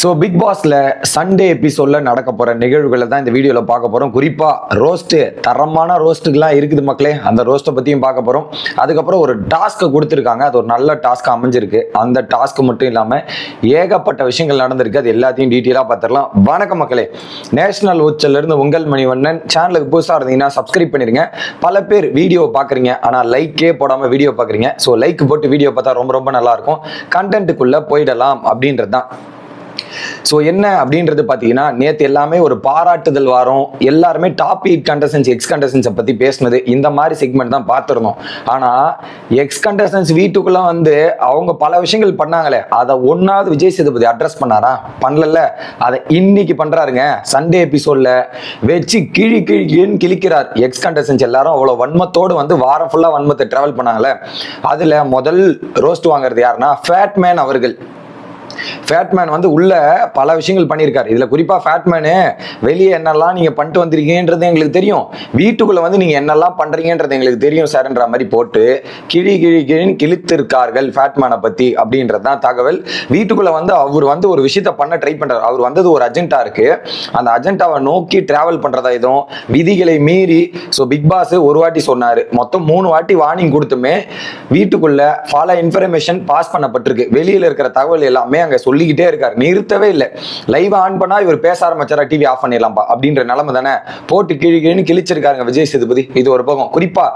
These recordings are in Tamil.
ஸோ பிக் பாஸ்ல சண்டே எபிசோட்ல நடக்க போற நிகழ்வுகளை தான் இந்த வீடியோல பார்க்க போறோம். குறிப்பா ரோஸ்ட்டு தரமான ரோஸ்ட்டுகள்லாம் இருக்குது மக்களே. அந்த ரோஸ்ட்டை பத்தியும் பார்க்க போறோம். அதுக்கப்புறம் ஒரு டாஸ்க்கை கொடுத்துருக்காங்க. அது ஒரு நல்ல டாஸ்க் அமைஞ்சிருக்கு. அந்த டாஸ்க் மட்டும் இல்லாம ஏகப்பட்ட விஷயங்கள் நடந்திருக்கு. அது எல்லாத்தையும் டீட்டெயிலாக பார்த்துடலாம். வணக்கம் மக்களே. நேஷனல் உச்சல இருந்து உங்கள் மணிவண்ணன். சேனலுக்கு புதுசாக இருந்தீங்கன்னா சப்ஸ்கிரைப் பண்ணிருங்க. பல பேர் வீடியோ பார்க்குறீங்க. ஆனால் லைக்கே போடாமல் வீடியோ பார்க்குறீங்க. ஸோ லைக் போட்டு வீடியோ பார்த்தா ரொம்ப ரொம்ப நல்லா இருக்கும். கண்டென்ட்டுக்குள்ளே போயிடலாம் அப்படின்றது தான். ஸோ என்ன அப்படின்றது பார்த்தீங்கன்னா நேற்று எல்லாமே ஒரு பாராட்டுதல் வாரம் எல்லாருமே டாப் எயிட் கண்டஸ்டன்ஸ் எக்ஸ் கண்டஸ்டன்ஸை பற்றி பேசினது. இந்த மாதிரி செக்மெண்ட் தான் பார்த்துருந்தோம். ஆனால் எக்ஸ் கண்டஸ்டன்ஸ் வீட்டுக்குள்ளே வந்து அவங்க பல விஷயங்கள் பண்ணாங்களே. அதை ஒன்றாவது விஜய் சேதுபதி அட்ரஸ் பண்ணாரா? பண்ணல அதை இன்னைக்கு பண்ணுறாருங்க சண்டே எபிசோடில் வச்சு கிழி கிழி கிழின்னு கிழிக்கிறார் எக்ஸ் கண்டஸ்டன்ஸ் எல்லாரும். அவ்வளோ வன்மத்தோடு வந்து வாரம் ஃபுல்லாக வன்மத்தை ட்ராவல் பண்ணாங்களே. அதில் முதல் ரோஸ்ட் வாங்குறது யாருன்னா ஃபேட்மேன் அவர்கள். ஃபேட்மேன் வந்து உள்ள பல விஷயங்கள் பண்ணியிருக்காரு. இதில் குறிப்பாக ஃபேட்மேனு வெளியே என்னெல்லாம் நீங்கள் பண்ணிட்டு வந்திருக்கீங்கன்றது எங்களுக்கு தெரியும். வீட்டுக்குள்ளே வந்து நீங்கள் என்னெல்லாம் பண்ணுறீங்கன்றது எங்களுக்கு தெரியும் சார்ன்ற மாதிரி போட்டு கிழி கிழி கிழின்னு கிழித்திருக்கார்கள் ஃபேட்மேனை பற்றி அப்படின்றது தான் தகவல். வீட்டுக்குள்ளே வந்து அவர் வந்து ஒரு விஷயத்த பண்ண ட்ரை பண்ணுறாரு அவர் வந்தது ஒரு அஜெண்டா இருக்குது அந்த அஜெண்டாவை நோக்கி ட்ராவல் பண்ணுறதா எதுவும் விதிகளை மீறி ஸோ பிக் பாஸ் ஒரு வாட்டி சொன்னார். மொத்தம் மூணு வாட்டி வார்னிங் கொடுத்துமே வீட்டுக்குள்ளே ஃபாலோ இன்ஃபர்மேஷன் பாஸ் பண்ணப்பட்டிருக்கு. வெளியில் இருக்கிற தகவல் எல்லாமே அங்க சொல்லிக்கிட்டே இருக்காரு. நிறுத்தவே இல்லை. லைவ் ஆன் பண்ணா இவர் பேச ஆரம்பிச்சாரா டிவி ஆஃப் பண்ணிடலாம்ப்பா அப்படின்ற நிலைமை தானே. போட்டு கிழி கிழின்னு கிழிச்சிருக்காருங்க விஜய் சேதுபதி. இது ஒரு பக்கம். குறிப்பா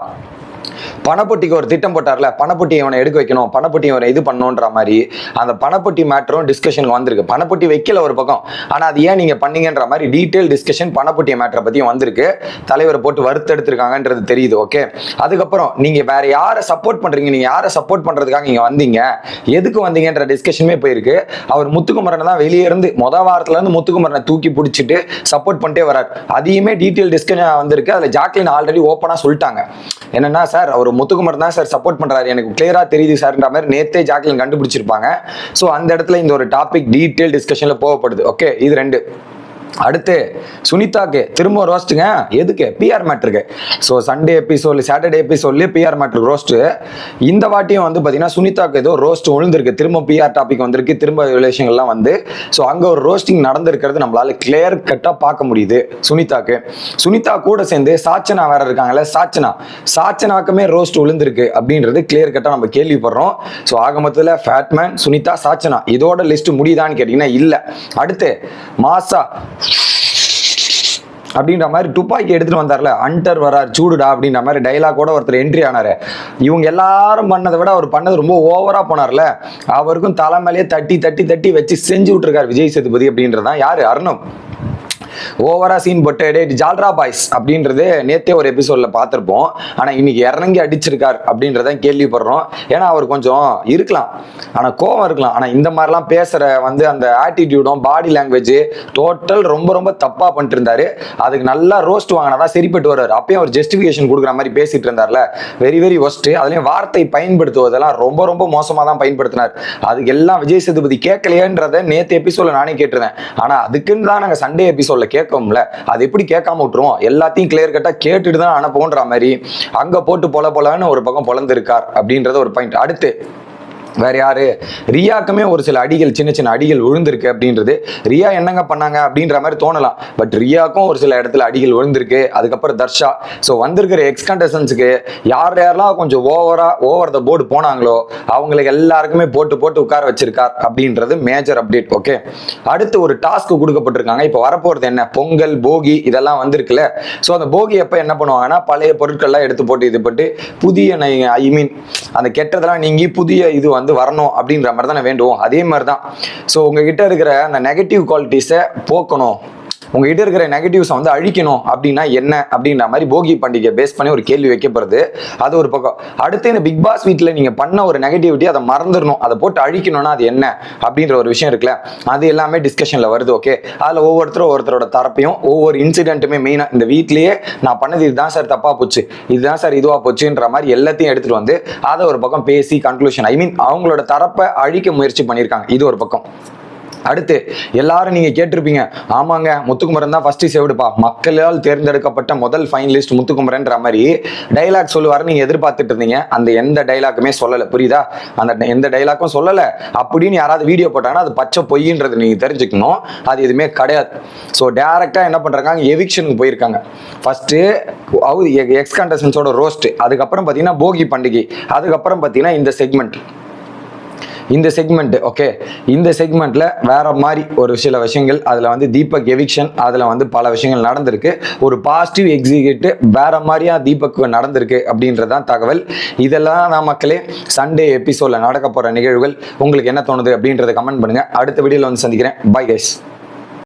பணப்பொட்டிக்கு ஒரு திட்டம் போட்டார்ல பணப்பொட்டி இவனை எடுக்க வைக்கணும் பணப்பட்டி இவனை இது பண்ணணுன்ற மாதிரி அந்த பணப்பொட்டி மேட்டரும் டிஸ்கஷனுக்கு வந்திருக்கு. பணப்பட்டி வைக்கல ஒரு பக்கம். ஆனால் அது ஏன் நீங்கள் பண்ணீங்கன்ற மாதிரி டீட்டெயில் டிஸ்கஷன் பணப்பட்டி மேட்டரை பற்றியும் வந்திருக்கு. தலைவரை போட்டு வருத்தெடுத்திருக்காங்கன்றது தெரியுது ஓகே அதுக்கப்புறம் நீங்கள் வேற யாரை சப்போர்ட் பண்ணுறீங்க நீங்கள் யாரை சப்போர்ட் பண்ணுறதுக்காக நீங்கள் வந்தீங்க? எதுக்கு வந்தீங்கன்ற டிஸ்கஷனுமே போயிருக்கு. அவர் முத்துக்குமரனை தான் வெளியே இருந்து மொத வாரத்துலேருந்து முத்துக்குமரனை தூக்கி பிடிச்சிட்டு சப்போர்ட் பண்ணிட்டே வரார். அதையுமே டீட்டெயில் டிஸ்கஷன் வந்திருக்கு. அதில் ஜாக்லின் ஆல்ரெடி ஓப்பனாக சொல்லிட்டாங்க. என்னன்னா சார் அவர் முத்துக்குமர் தான் சார் சப்போர்ட் பண்றாரு. எனக்கு கிளியரா தெரியுது சார்ன்ற மாதிரி நேத்தே ஜாக்லின் கண்டுபிடிச்சிருப்பாங்க. ஸோ அந்த இடத்துல இந்த ஒரு டாபிக் டீட்டெயில் டிஸ்கஷன்ல போகப்படுது. ஓகே இது ரெண்டு. அடுத்து சுனிதாக்கு திரும்ப ரோஸ்ட்டுங்க எதுக்கு? பிஆர் மேட்ருக்கு ஸோ சண்டே எபிசோட் சாட்டர்டே எபிசோட்லேயே பிஆர் மேட்ருக்கு ரோஸ்ட்டு இந்த வாட்டியும் வந்து பார்த்தீங்கன்னா சுனிதாக்கு ஏதோ ரோஸ்ட் விழுந்திருக்கு திரும்ப பிஆர் டாபிக் வந்திருக்கு. திரும்ப விஷயங்கள்லாம் வந்து. ஸோ அங்கே ஒரு ரோஸ்டிங் நடந்திருக்கிறது நம்மளால கிளியர் கட்டாக பார்க்க முடியுது சுனிதாக்கு. சுனிதா கூட சேர்ந்து சாச்சனா வேற இருக்காங்கல்ல சாச்சனா. சாச்சனாக்குமே ரோஸ்ட் விழுந்திருக்கு அப்படின்றது கிளியர் கட்டாக நம்ம கேள்விப்படுறோம். ஸோ ஆக மொத்தத்தில் ஃபேட்மேன் சுனிதா சாச்சனா. இதோட லிஸ்ட் முடியுதான்னு கேட்டிங்கன்னா இல்லை. அடுத்து மாசா அப்படின்ற மாதிரி துப்பாக்கி எடுத்துட்டு வந்தார்ல. அண்டர் வரார் சூடுடா அப்படின்ற மாதிரி டைலாக் ஒருத்தர் என்ட்ரி ஆனாரு. இவங்க எல்லாரும் பண்ணதை விட அவர் பண்ணது ரொம்ப ஓவரா போனார்ல. அவருக்கும் தலைமையிலே தட்டி தட்டி தட்டி வச்சு செஞ்சு விட்டுருக்காரு விஜய் சேதுபதி அப்படின்றதான் யாரு? அருணம். ஓவரா சீன் போட்டு டே ஜால்ரா பாய்ஸ் அப்படின்றது நேத்தே ஒரு எபிசோட்ல பார்த்துருப்போம். ஆனா இன்னைக்கு இறங்கி அடிச்சிருக்கார் அப்படின்றத கேள்விப்படுறோம். ஏன்னா அவர் கொஞ்சம் இருக்கலாம். ஆனா கோவம் இருக்கலாம். ஆனா இந்த மாதிரிலாம் பேசுற வந்து அந்த ஆட்டிடியூடும் பாடி லாங்குவேஜ் டோட்டல் ரொம்ப ரொம்ப தப்பா பண்ணிட்டு இருந்தாரு. அதுக்கு நல்லா ரோஸ்ட் வாங்கினாதான் சரிப்பட்டு வர்றாரு. அப்பயும் அவர் ஜஸ்டிஃபிகேஷன் கொடுக்குற மாதிரி பேசிட்டு இருந்தார்ல. வெரி வெரி ஒஸ்ட் அதுலயும் வார்த்தை பயன்படுத்துவதெல்லாம் ரொம்ப ரொம்ப மோசமா தான் பயன்படுத்தினார். அதுக்கு எல்லாம் விஜய் சேதுபதி கேட்கலையன்றத நேத்து எபிசோட்ல நானே கேட்டிருந்தேன். ஆனா அதுக்குன்னு தான் நாங்க சண்டே எபிசோட்ல கேட்கோம்ல அது எப்படி கேட்காம விட்டுருவோம்? எல்லாத்தையும் கிளியர் கட்டா கேட்டுட்டு தான் அனுப்புன்ற மாதிரி அங்க போட்டு பொல பொலன்னு ஒரு பக்கம் பொலந்திருக்கார் அப்படின்றது ஒரு பாயிண்ட் அடுத்து வேற யாரு? ரியாக்குமே ஒரு சில அடிகள் சின்ன சின்ன அடிகள் விழுந்திருக்கு அப்படின்றது. ரியா என்னங்க பண்ணாங்க அப்படின்ற மாதிரி தோணலாம். பட் ரியாக்கும் ஒரு சில இடத்துல அடிகள் விழுந்திருக்கு. அதுக்கப்புறம் தர்ஷா. ஸோ வந்திருக்கிற எக்ஸ் கண்டஸ்டன்ஸுக்கு யார் யாரெல்லாம் கொஞ்சம் ஓவரா ஓவர் த போர்டு போனாங்களோ அவங்களுக்கு எல்லாருக்குமே போட்டு போட்டு உட்கார வச்சிருக்கார் அப்படின்றது மேஜர் அப்டேட் ஓகே அடுத்து ஒரு டாஸ்க் கொடுக்கப்பட்டிருக்காங்க. இப்போ வரப்போறது என்ன? பொங்கல் போகி இதெல்லாம் வந்திருக்குல்ல. ஸோ அந்த போகி எப்போ என்ன பண்ணுவாங்கன்னா பழைய பொருட்கள்லாம் எடுத்து போட்டு இது போட்டு புதிய ஐ மீன் அந்த கெட்டதெல்லாம் நீங்கி புதிய இது வந்து வரணும் அப்படின்ற மாதிரி தான் வேண்டுவோம். அதே மாதிரி தான் ஸோ உங்ககிட்ட இருக்கிற அந்த நெகட்டிவ் குவாலிட்டிஸை போக்கணும். உங்ககிட்ட இருக்கிற நெகட்டிவ்ஸை வந்து அழிக்கணும். அப்படின்னா என்ன? அப்படின்ற மாதிரி போகி பண்டிகை பேஸ் பண்ணி ஒரு கேள்வி வைக்கப்படுது. அது ஒரு பக்கம். அடுத்து இந்த பிக் பாஸ் வீட்டில் நீங்கள் பண்ண ஒரு நெகட்டிவிட்டி அதை மறந்துடணும். அதை போட்டு அழிக்கணும்னா அது என்ன? அப்படின்ற ஒரு விஷயம் இருக்குல்ல. அது எல்லாமே டிஸ்கஷனில் வருது ஓகே அதில் ஒவ்வொருத்தரும் ஒவ்வொருத்தரோட தரப்பையும் ஒவ்வொரு இன்சிடென்ட்டுமே மெயினாக இந்த வீட்லேயே நான் பண்ணது இதுதான் சார் தப்பாக போச்சு. இதுதான் சார் இதுவாக போச்சுன்ற மாதிரி எல்லாத்தையும் எடுத்துகிட்டு வந்து அதை ஒரு பக்கம் பேசி கன்க்ளூஷன் ஐ மீன் அவங்களோட தரப்பை அழிக்க முயற்சி பண்ணியிருக்காங்க. இது ஒரு பக்கம். அடுத்து எல்லாரும் நீங்க கேட்டிருப்பீங்க ஆமாங்க முத்துக்குமரன் தான் ஃபர்ஸ்ட் சேவ்டுப்பா. மக்களால் தேர்ந்தெடுக்கப்பட்ட முதல் ஃபைனலிஸ்ட் முத்துக்குமரன்ற மாதிரி டைலாக் சொல்லுவாரு நீங்க எதிர்பார்த்துட்டு இருந்தீங்க. அந்த எந்த டைலாக்குமே சொல்லல. புரியுதா? அந்த எந்த டைலாக்கும் சொல்லல. அப்படின்னு யாராவது வீடியோ போட்டாங்கன்னா அது பச்சை பொய்ன்றது நீங்க தெரிஞ்சுக்கணும். அது எதுவுமே கிடையாது. ஸோ டேரெக்டாக என்ன பண்றாங்க? எவிக்ஷனுக்கு போயிருக்காங்க. ஃபர்ஸ்ட் எக்ஸ் கண்டஸ்டன்ஸோட ரோஸ்ட் அதுக்கப்புறம் பார்த்தீங்கன்னா போகி பண்டிகை. அதுக்கப்புறம் பார்த்தீங்கன்னா இந்த செக்மெண்ட் இந்த செக்மெண்ட் ஓகே இந்த செக்மெண்ட்ல வேற மாதிரி ஒரு சில விஷயங்கள் அதுல வந்து தீபக் எவிக்ஷன் அதுல வந்து பல விஷயங்கள் நடந்திருக்கு. ஒரு பாசிட்டிவ் எக்ஸிக்யூட் வேற மாதிரியா தீபக் நடந்திருக்கு அப்படின்றதான் தகவல். இதெல்லாம் நான் மக்களே சண்டே எபிசோட்ல நடக்க போற நிகழ்வுகள். உங்களுக்கு என்ன தோணுது அப்படின்றத கமெண்ட் பண்ணுங்க. அடுத்த வீடியோல வந்து சந்திக்கிறேன். Bye guys